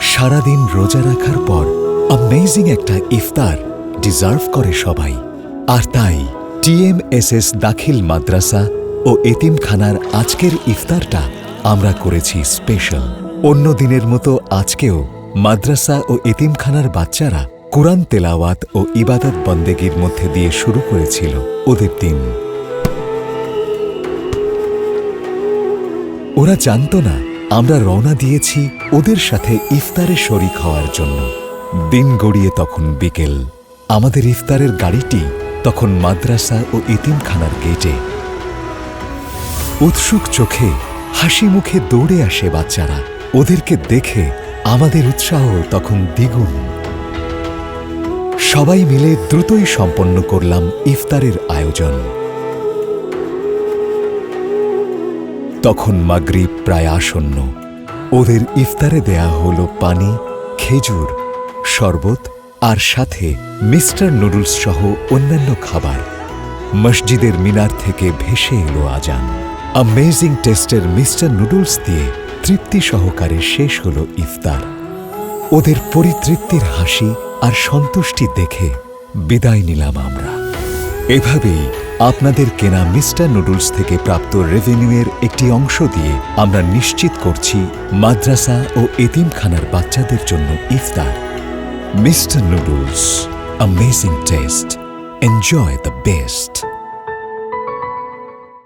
সারাদিন রোজা রাখার পর অ্যামেজিং একটা ইফতার ডিজার্ভ করে সবাই। আর তাই টিএমএসএস দাখিল মাদ্রাসা ও এতিমখানার আজকের ইফতারটা আমরা করেছি স্পেশাল অন্য দিনের মতো আজকেও মাদ্রাসা ও এতিমখানার বাচ্চারা কোরআন তেলাওয়াত ও ইবাদত বন্দেগীর মধ্যে দিয়ে শুরু করেছিল। ওদের দিন ওরা জানতো না, আমরা রওনা দিয়েছি ওদের সাথে ইফতারে শরিক হওয়ার জন্য। দিন গড়িয়ে তখন বিকেল। আমাদের ইফতারের গাড়িটি তখন মাদ্রাসা ও ইতিমখানার গেটে। উৎসুক চোখে, হাসি মুখে দৌড়ে আসে বাচ্চারা। ওদেরকে দেখে আমাদের উৎসাহ তখন দ্বিগুণ। সবাই মিলে দ্রুতই সম্পন্ন করলাম ইফতারের আয়োজন। তখন মাগরিব প্রায় আসন্ন। ওদের ইফতারে দেয়া হলো পানি, খেজুর, শরবত আর সাথে মিস্টার নুডলস সহ অন্যান্য খাবার। মসজিদের মিনার থেকে ভেসে এলো আজান। আমেজিং টেস্টের মিস্টার নুডলস দিয়ে তৃপ্তি সহকারে শেষ হলো ইফতার। ওদের পরিতৃপ্তির হাসি আর সন্তুষ্টি দেখে বিদায় নিলাম আমরা। এভাবেই আপনাদের কেনা মিস্টার নুডলস থেকে প্রাপ্ত রেভিনিউয়ের একটি অংশ দিয়ে আমরা নিশ্চিত করছি মাদ্রাসা ও এতিমখানার বাচ্চাদের জন্য ইফতার। Mister noodles amazing taste enjoy the best